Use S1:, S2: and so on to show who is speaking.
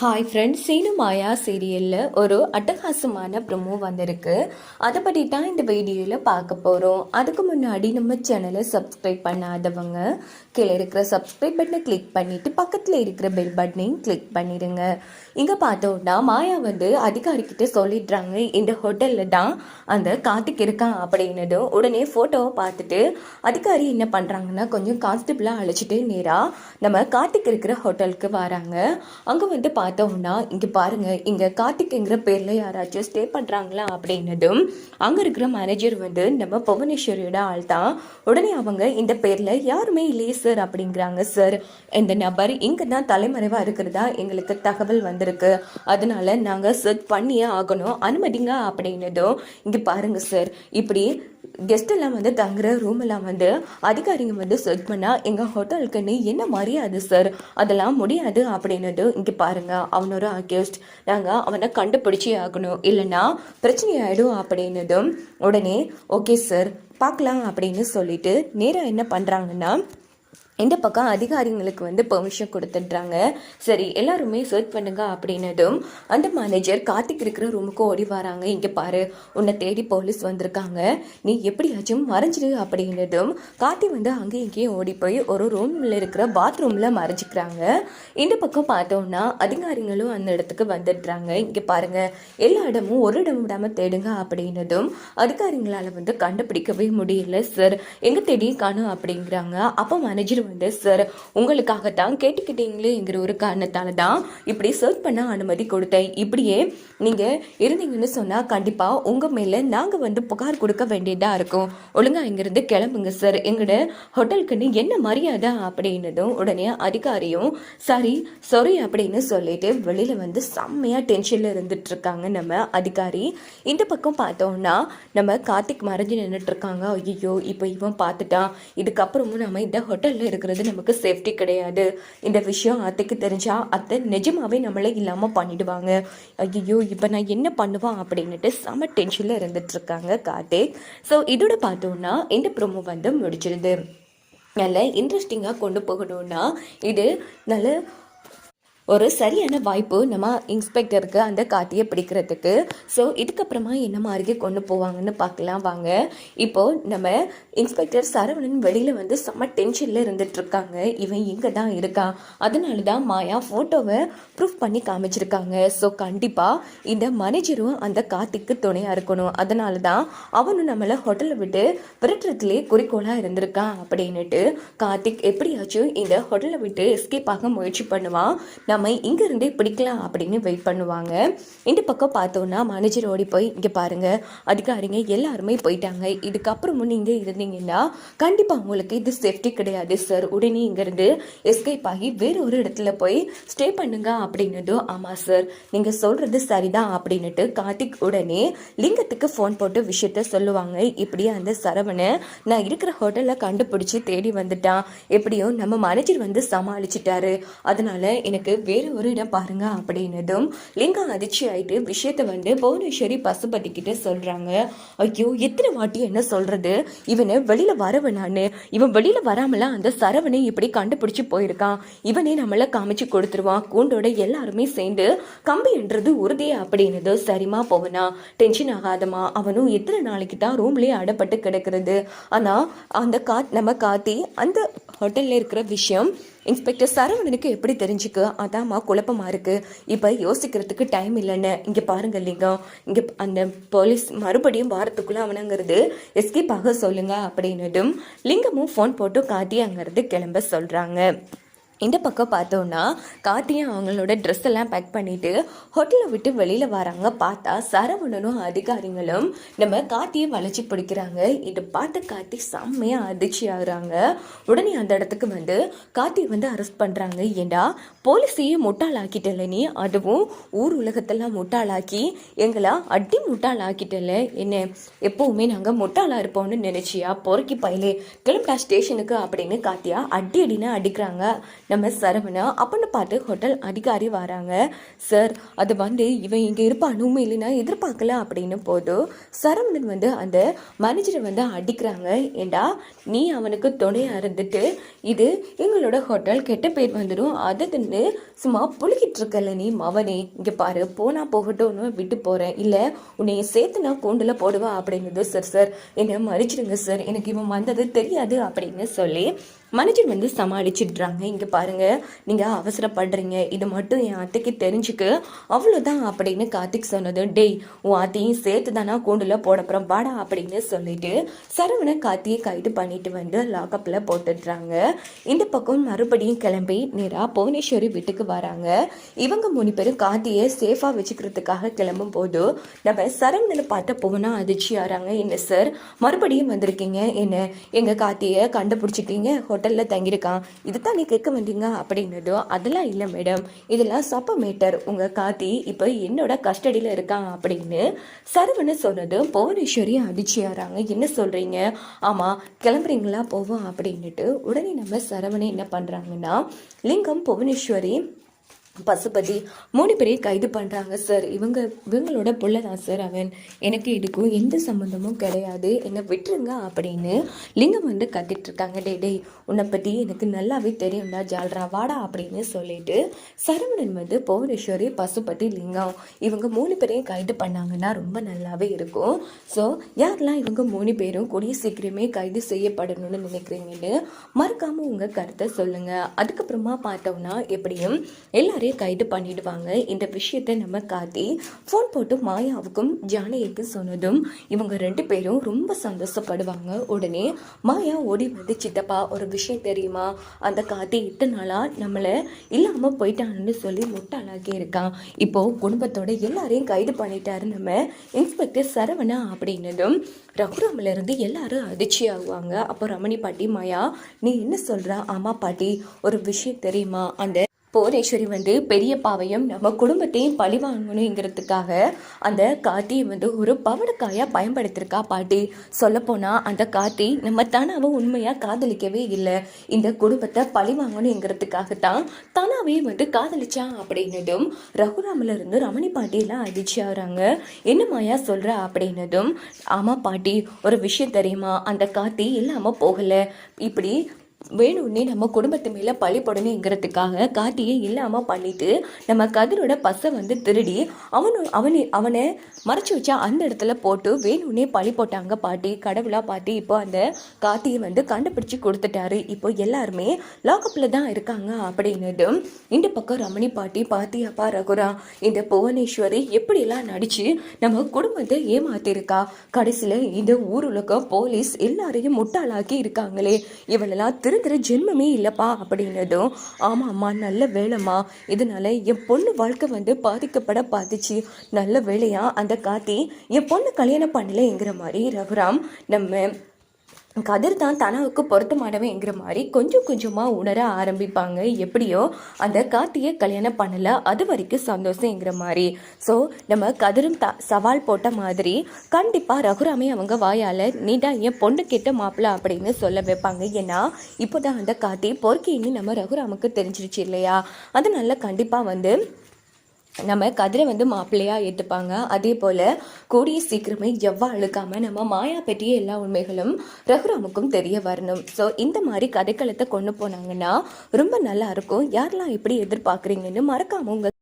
S1: Hi friends Seenu மாயா சீரியலில் ஒரு அட்டகாசமான ப்ரொமோ வந்திருக்கு. அதை பற்றி தான் இந்த வீடியோவில் பார்க்க போகிறோம் அதுக்கு முன்னாடி நம்ம சேனலை சப்ஸ்கிரைப் பண்ணாதவங்க கீழே இருக்கிற சப்ஸ்கிரைப் பட்டனை கிளிக் பண்ணிவிட்டு பக்கத்தில் இருக்கிற பெல் பட்டனையும் கிளிக் பண்ணிடுங்க. இங்கே பார்த்தோம்னா மாயா வந்து அதிகாரிக்கிட்ட சொல்லிடுறாங்க இந்த ஹோட்டலில் தான் அந்த காத்துக்கு இருக்கான் அப்படின்னதும் உடனே ஃபோட்டோவை பார்த்துட்டு அதிகாரி என்ன பண்ணுறாங்கன்னா கொஞ்சம் கான்ஸ்டபிளாக அழைச்சிட்டு நேராக நம்ம காத்துக்கு இருக்கிற ஹோட்டலுக்கு வராங்க. அங்கே வந்து பார்த்தோம்னா இங்கே பாருங்கள் இங்கே கார்த்திக்ங்கிற பேரில் யாராச்சும் ஸ்டே பண்ணுறாங்களா அப்படின்னதும் அங்கே இருக்கிற மேனேஜர் வந்து நம்ம புவனேஸ்வரியோட ஆள் தான். உடனே அவங்க இந்த பேரில் யாருமே இல்லையே சார் அப்படிங்கிறாங்க சார் இந்த நபர் இங்கே தான் தலைமறைவாக இருக்கிறதா எங்களுக்கு தகவல் வந்திருக்கு. அதனால நாங்கள் சர்ச் பண்ணியே ஆகணும் அனுமதிங்க அப்படின்னதும் இங்கே பாருங்கள் சார் இப்படி கெஸ்ட் எல்லாம் வந்து தங்குற ரூம் எல்லாம் வந்து அதிகாரிங்க வந்து சர்ச் பண்ணால் எங்கள் ஹோட்டலுக்குன்னு என்ன மரியாதை சார் அதெல்லாம் முடியாது அப்படின்னது இங்கே பாருங்கள் அவனோட அக்யூஸ்ட் நாங்கள் அவனை கண்டுபிடிச்சே ஆகணும். இல்லைன்னா பிரச்சனையாயிடும் அப்படின்னதும் உடனே ஓகே சார் பார்க்கலாம் அப்படின்னு சொல்லிட்டு நேராக என்ன பண்ணுறாங்கன்னா இந்த பக்கம் அதிகாரிங்களுக்கு வந்து பெர்மிஷன் கொடுத்துட்றாங்க. சரி எல்லாருமே சர்ச் பண்ணுங்க அப்படின்னதும் அந்த மேனேஜர் கார்த்திக் இருக்கிற ரூமுக்கு ஓடி வராங்க. இங்கே பாரு உன்னை தேடி போலீஸ் வந்திருக்காங்க. நீ எப்படியாச்சும் மறைஞ்சிடு அப்படின்னதும் கார்த்தி வந்து அங்கே இங்கேயும் ஓடி போய் ஒரு ரூமில் இருக்கிற பாத்ரூமில் மறைஞ்சிக்கிறாங்க. இந்த பக்கம் பார்த்தோம்னா அதிகாரிகளும் அந்த இடத்துக்கு வந்துடுறாங்க. இங்கே பாருங்க எல்லா இடமும் ஒரு இடம் விடாமல் தேடுங்க அப்படின்னதும் அதிகாரிங்களால் வந்து கண்டுபிடிக்கவே முடியல சார் எங்கே தேடி காணும் அப்படிங்கிறாங்க. அப்போ மேனேஜர் வந்து சார் உங்களுக்காகத்தான் கேட்டுக்கிட்டீங்களேங்கிற ஒரு காரணத்தால தான் இப்படி சர்ச் பண்ண அனுமதி கொடுத்தேன். இப்படியே நீங்கள் இருந்தீங்கன்னு சொன்னால் கண்டிப்பாக உங்கள் மேலே நாங்கள் வந்து புகார் கொடுக்க வேண்டியதாக இருக்கும். ஒழுங்கா இங்கேருந்து கிளம்புங்க சார். எங்களோட ஹோட்டலுக்குன்னு என்ன மரியாதை அப்படின்னதும் உடனே அதிகாரியும் சரி சாரி அப்படின்னு சொல்லிட்டு வெளியில் வந்து செம்மையாக டென்ஷனில் இருந்துட்டு இருக்காங்க நம்ம அதிகாரி. இந்த பக்கம் பார்த்தோம்னா நம்ம கார்த்திக் மறைஞ்சு நின்றுட்டு இருக்காங்க ஐயோ இப்போ இவன் பார்த்துட்டான். இதுக்கப்புறமும் நம்ம இந்த ஹோட்டலில் இருக்கிறது நமக்கு சேஃப்டி கிடையாது. இந்த விஷயம் அத்தைக்கு தெரிஞ்சா அத்தை நிஜமாவே நம்மளை இல்லாமல் பண்ணிடுவாங்க. ஐயோ இப்போ நான் என்ன பண்ணுவான் அப்படின்னுட்டு செம டென்ஷனில் இருந்துட்டு இருக்காங்க கார்த்திக் ஸோ இதோட பார்த்தோம்னா இந்த ப்ரொமோ வந்து முடிச்சிருது நல்ல இன்ட்ரெஸ்டிங்காக கொண்டு போகணும்னா இது நல்ல ஒரு சரியான வாய்ப்பு நம்ம இன்ஸ்பெக்டருக்கு அந்த காட்டியை பிடிக்கிறதுக்கு. ஸோ இதுக்கப்புறமா என்ன மாதிரி கொண்டு போவாங்கன்னு பார்க்கலாம் வாங்க. இப்போ நம்ம இன்ஸ்பெக்டர் சரவணன் வெளியில் வந்து செம்ம டென்ஷனில் இருந்துகிட்ருக்காங்க இவன் இங்கே தான் இருக்கான். அதனால தான் மாயா ஃபோட்டோவை ப்ரூஃப் பண்ணி காமிச்சிருக்காங்க. ஸோ கண்டிப்பாக இந்த மேனேஜரும் அந்த கார்த்திக்கு துணையாக இருக்கணும். அதனால தான் அவனும் நம்மளை ஹோட்டலை விட்டு விரட்டுறதுலேயே குறிக்கோளாக இருந்திருக்கான் அப்படின்னுட்டு கார்த்திக் எப்படியாச்சும் இந்த ஹோட்டலை விட்டு எஸ்கேப் ஆக முயற்சி பண்ணுவான். நம்ம இங்கேருந்தே பிடிக்கலாம் அப்படின்னு வெயிட் பண்ணுவாங்க. இந்த பக்கம் பார்த்தோன்னா மேனேஜர் ஓடி போய் இங்கே பாருங்கள் அதிகாரிங்க எல்லாருமே போயிட்டாங்க. இதுக்கப்புறமும் நீங்கள் இருந்தீங்கன்னா கண்டிப்பாக உங்களுக்கு இது சேஃப்டி கிடையாது சார் உடனே இங்கேருந்து எஸ்கேப் ஆகி வேறு ஒரு இடத்துல போய் ஸ்டே பண்ணுங்க அப்படின்னதும் ஆமாம் சார் நீங்கள் சொல்கிறது சரிதான் அப்படின்னுட்டு கார்த்திக் உடனே லிங்கத்துக்கு ஃபோன் போட்டு விஷயத்த சொல்லுவாங்க. இப்படியே அந்த சரவணை நான் இருக்கிற ஹோட்டலில் கண்டுபிடிச்சி தேடி வந்துட்டான். எப்படியோ நம்ம மேனேஜர் வந்து சமாளிச்சிட்டாரு. அதனால எனக்கு வேறு ஒரு இடம் பாருங்க அப்படின்னதும் லிங்கம் அதிர்ச்சி ஆயிட்டு விஷயத்த வந்து புவனேஸ்வரி பசுபட்டிக்கிட்ட சொல்றாங்க. ஐயோ எத்தனை வாட்டி என்ன சொல்றது? இவனை வெளியில வரவனான்னு இவன் வெளியில வராமல அந்த சரவணை இப்படி கண்டுபிடிச்சு போயிருக்கான். இவனே நம்மள காமிச்சு கொடுத்துருவான். கூண்டோட எல்லாருமே சேர்ந்து கம்பி என்றது உறுதியே அப்படின்னது சரிமா போவனா. டென்ஷன் ஆகாதமா அவனும் எத்தனை நாளைக்கு தான் ரூம்லயே அடப்பட்டு கிடக்கிறது. ஆனா அந்த கா நம்ம காத்தி அந்த ஹோட்டல்ல இருக்கிற விஷயம் இன்ஸ்பெக்டர் சரவணனுக்கு எப்படி தெரிஞ்சுக்கு? அதாம்மா குழப்பமா இருக்குது இப்போ யோசிக்கிறதுக்கு டைம் இல்லைன்னு. இங்கே பாருங்கள் லிங்கம். இங்கே அந்த போலீஸ் மறுபடியும் வாரத்துக்குள்ளே அவனங்கிறது எஸ்கேப் ஆக சொல்லுங்க அப்படின்னதும் லிங்கமும் ஃபோன் போட்டு காட்டி அங்கிறது கிளம்ப சொல்கிறாங்க இந்த பக்கம் பார்த்தோன்னா கார்த்தியும் அவங்களோட ட்ரெஸ் எல்லாம் பேக் பண்ணிட்டு ஹோட்டலை விட்டு வெளியில் வராங்க பார்த்தா சரவணனும் அதிகாரிகளும் நம்ம கார்த்தியை வளைச்சி பிடிக்கிறாங்க. இதை பார்த்து கார்த்தி செம்மையாக அதிர்ச்சி ஆகுறாங்க. உடனே அந்த இடத்துக்கு வந்து கார்த்தியை வந்து அரெஸ்ட் பண்ணுறாங்க ஏண்டா போலீஸையே முட்டாளாக்கிட்டல நீ? அதுவும் ஊர் உலகத்தெல்லாம் முட்டாளாக்கி எங்களை அடி முட்டாளாக்கிட்டல என்ன எப்போவுமே நாங்கள் முட்டாளாக இருப்போம்னு நினச்சியா? பொறுக்கி பயிலே கிளம்பா ஸ்டேஷனுக்கு அப்படின்னு கார்த்தியா அடி அடினா அடிக்கிறாங்க. நம்ம சரவணா அப்படின்னு பார்த்து ஹோட்டல் அதிகாரி வராங்க. சார் அது வந்து இவன் இங்கே இருப்பான் உண்மையில இல்லைன்னா எதிர்பார்க்கல அப்படின்னு போதும் சரவணன் வந்து அந்த மேனேஜரை வந்து அடிக்கிறாங்க. ஏண்டா நீ அவனுக்கு துணையாக இருந்துட்டு இது எங்களோட ஹோட்டல் கெட்ட பேர் வந்துடும் அதை தின்னு சும்மா புழுகிட்டு இருக்கல நீ மவனே. இங்கே பாரு போனா போகட்டும்னு விட்டு போகிறேன் இல்லை உன்னை சேர்த்து நான் கூண்டில் போடுவா அப்படிங்கிறது சார் சார் என்னை மறிச்சிடுங்க சார். எனக்கு இவன் வந்தது தெரியாது அப்படின்னு சொல்லி மனுஜன் வந்து சமாளிச்சிடுறாங்க. இங்கே பாருங்கள் நீங்கள் அவசரப்படுறீங்க. இது மட்டும் என் அத்தைக்கு தெரிஞ்சுக்கு. அவ்வளோதான் அப்படின்னு கார்த்திக் சொன்னது. டேய் உன் அத்தையும் சேர்த்து தானா கூண்டில் போடப்புறம் வாடா அப்படின்னு சொல்லிட்டு சரவணை கார்த்தியை கைது பண்ணிட்டு வந்து லாக்அப்பில் போட்டுடுறாங்க. இந்த பக்கம் மறுபடியும் கிளம்பி நேராக புவனேஸ்வரி வீட்டுக்கு வராங்க. இவங்க மூணு பேரும் கார்த்தியை சேஃபாக வச்சுக்கிறதுக்காக கிளம்பும் போது நம்ம சரவணனை பார்த்த புவனா ஆறாங்க என்ன சார் மறுபடியும் வந்திருக்கீங்க? என்ன எங்கள் கார்த்தியை கண்டுபிடிச்சிட்டீங்க? ஹோட்டலில் தங்கியிருக்கான். இதுதான் நீ கேட்க மாட்டீங்க அப்படின்னதும் அதெல்லாம் இல்லை மேடம். இதெல்லாம் சப்ப மேட்டர். உங்கள் காத்தி இப்போ என்னோட கஸ்டடியில் இருக்கான் அப்படின்னு சரவணு சொன்னதும் புவனேஸ்வரி அதிர்ச்சியாகிறாங்க என்ன சொல்கிறீங்க ஆமாம் கிளம்புறீங்களா போவோம் அப்படின்னுட்டு உடனே நம்ம சரவணை என்ன பண்ணுறாங்கன்னா லிங்கம் புவனேஸ்வரி பசுபதி மூணு பேரையும் கைது பண்ணுறாங்க சார் இவங்க இவங்களோட புள்ள தான் சார் அவன். எனக்கு இதுக்கும் எந்த சம்மந்தமும் கிடையாது. என்னை விட்டுருங்க அப்படின்னு லிங்கம் வந்து கத்திட்டு இருக்காங்க டே டேய் உன்னை பற்றி எனக்கு நல்லாவே தெரியும்டா ஜால்ரா. வாடா அப்படின்னு சொல்லிட்டு சரவணன் வந்து புவனேஸ்வரி பசுபதி லிங்கம் இவங்க மூணு பேரையும் கைது பண்ணாங்கன்னா ரொம்ப நல்லாவே இருக்கும். ஸோ யாரெல்லாம் இவங்க மூணு பேரும் கூடிய சீக்கிரமே கைது செய்யப்படணும்னு நினைக்கிறீங்கன்னு மறக்காமல் உங்கள் கருத்தை சொல்லுங்கள் அதுக்கப்புறமா பார்த்தோம்னா எப்படியும் எல்லாரையும் கைது பண்ணிடுவாங்க. இந்த விஷயத்தை நம்ம காத்தி ஃபோன் போட்டு மாயாவுக்கும் ஜானகிக்கும் சொன்னதும் இவங்க ரெண்டு பேரும் ரொம்ப சந்தோஷப்படுவாங்க. உடனே மாயா ஓடி வந்து சித்தப்பா ஒரு விஷயம் தெரியுமா? அந்த காத்தி இத்தனை நாளாக நம்மளை இல்லாமல் போயிட்டான்னு சொல்லி முட்டாளாக்கி இருக்கான். இப்போது குடும்பத்தோட எல்லாரையும் கைது பண்ணிட்டாரு நம்ம இன்ஸ்பெக்டர் சரவணா அப்படின்னதும் ரகுராமிலிருந்து எல்லாரும் அதிர்ச்சி ஆகுவாங்க. அப்போ ரமணி பாட்டி மாயா நீ என்ன சொல்கிற ஆமாம் பாட்டி ஒரு விஷயம் தெரியுமா? அந்த போரேஸ்வரி வந்து பெரியப்பாவையும் நம்ம குடும்பத்தையும் பழி வாங்கணுங்கிறதுக்காக அந்த காத்தியை வந்து ஒரு பவனக்காயாக பயன்படுத்தியிருக்கா பாட்டி. சொல்லப்போனால் அந்த காத்தி நம்ம தனாவை உண்மையாக காதலிக்கவே இல்லை. இந்த குடும்பத்தை பழி வாங்கணுங்கிறதுக்காக தான் தனாவே வந்து காதலிச்சான் அப்படின்னதும் ரகுராமிலிருந்து ரமணி பாட்டியெல்லாம் அதிர்ச்சி ஆகிறாங்க. என்ன மாயா சொல்கிற அப்படின்னதும் ஆமாம் பாட்டி ஒரு விஷயம் தெரியுமா? அந்த காத்தி இல்லாமல் போகலை. இப்படி வேணும்னே நம்ம குடும்பத்து மேலே பழி போடணுங்கிறதுக்காக காட்டியே இல்லாமல் பண்ணிட்டு நம்ம கதிரோட பசை வந்து திருடி அவனு அவனை அவனை மறைச்சி வச்சா அந்த இடத்துல போட்டு வேணும்னே பழி போட்டாங்க பாட்டி. கடவுளாக பாட்டி இப்போ அந்த காட்டியை வந்து கண்டுபிடிச்சி கொடுத்துட்டாரு. இப்போ எல்லாருமே லாக்அப்பில் தான் இருக்காங்க அப்படின்னதும் இந்த பக்கம் ரமணி பாட்டி பாத்தி அப்பா ரகுரா இந்த புவனேஸ்வரி எப்படிலாம் நடித்து நம்ம குடும்பத்தை ஏமாத்திருக்கா? கடைசியில் இந்த ஊர் உலகம் போலீஸ் எல்லாரையும் முட்டாளாக்கி இருக்காங்களே. இவளெல்லாம் நிரந்தர ஜென்மமே இல்லைப்பா அப்படின்னதும் ஆமாம் அம்மா நல்ல வேலைம்மா இதனால என் பொண்ணு வாழ்க்கை வந்து பாதிக்கப்பட பாதிச்சு. நல்ல வேலையா அந்த காத்தி என் பொண்ணு கல்யாணம் பண்ணலைங்கிற மாதிரி ரகுராம் நம்ம கதிர் தான் தனவுக்கு பொருத்தமானவங்கிற மாதிரி கொஞ்சம் கொஞ்சமாக உணர ஆரம்பிப்பாங்க. எப்படியோ அந்த கார்த்தியை கல்யாணம் பண்ணலை அது வரைக்கும் சந்தோஷங்கிற மாதிரி. ஸோ நம்ம கதிரும் த சவால் போட்ட மாதிரி கண்டிப்பாக ரகுராமே அவங்க வாயால் நீட்டாக என் பொண்ணு கிட்ட மாப்பிள்ள அப்படின்னு சொல்ல வைப்பாங்க. ஏன்னா இப்போ தான் அந்த கார்த்தி பொறுக்கின்னு நம்ம ரகுராமுக்கு தெரிஞ்சிருச்சு இல்லையா? அதனால கண்டிப்பாக வந்து நம்ம கதிரை வந்து மாப்பிள்ளையாக ஏற்றுப்பாங்க அதே போல் கூடிய சீக்கிரமே எவ்வா அழுக்காமல் நம்ம மாயா பற்றிய எல்லா உண்மைகளும் ரகுராமுக்கும் தெரிய வரணும். ஸோ இந்த மாதிரி கதைக்களத்தை கொண்டு போனாங்கன்னா ரொம்ப நல்லா இருக்கும். யாரெல்லாம் எப்படி எதிர்பார்க்குறீங்கன்னு மறக்காம உங்கள்